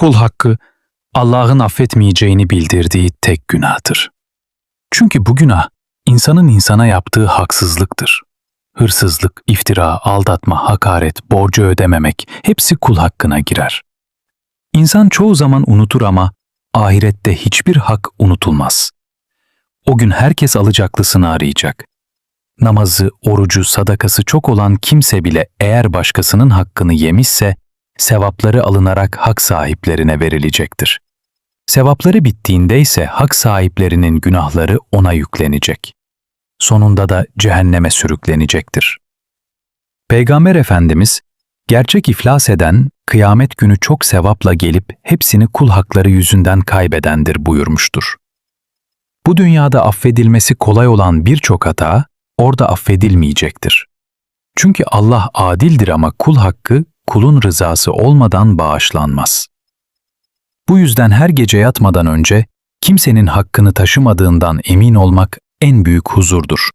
Kul hakkı, Allah'ın affetmeyeceğini bildirdiği tek günahtır. Çünkü bu günah, insanın insana yaptığı haksızlıktır. Hırsızlık, iftira, aldatma, hakaret, borcu ödememek hepsi kul hakkına girer. İnsan çoğu zaman unutur ama ahirette hiçbir hak unutulmaz. O gün herkes alacaklısını arayacak. Namazı, orucu, sadakası çok olan kimse bile eğer başkasının hakkını yemişse, sevapları alınarak hak sahiplerine verilecektir. Sevapları bittiğinde ise hak sahiplerinin günahları ona yüklenecek. Sonunda da cehenneme sürüklenecektir. Peygamber Efendimiz, gerçek iflas eden, kıyamet günü çok sevapla gelip hepsini kul hakları yüzünden kaybedendir buyurmuştur. Bu dünyada affedilmesi kolay olan birçok hata, orada affedilmeyecektir. Çünkü Allah adildir ama kul hakkı, kulun rızası olmadan bağışlanmaz. Bu yüzden her gece yatmadan önce kimsenin hakkını taşımadığından emin olmak en büyük huzurdur.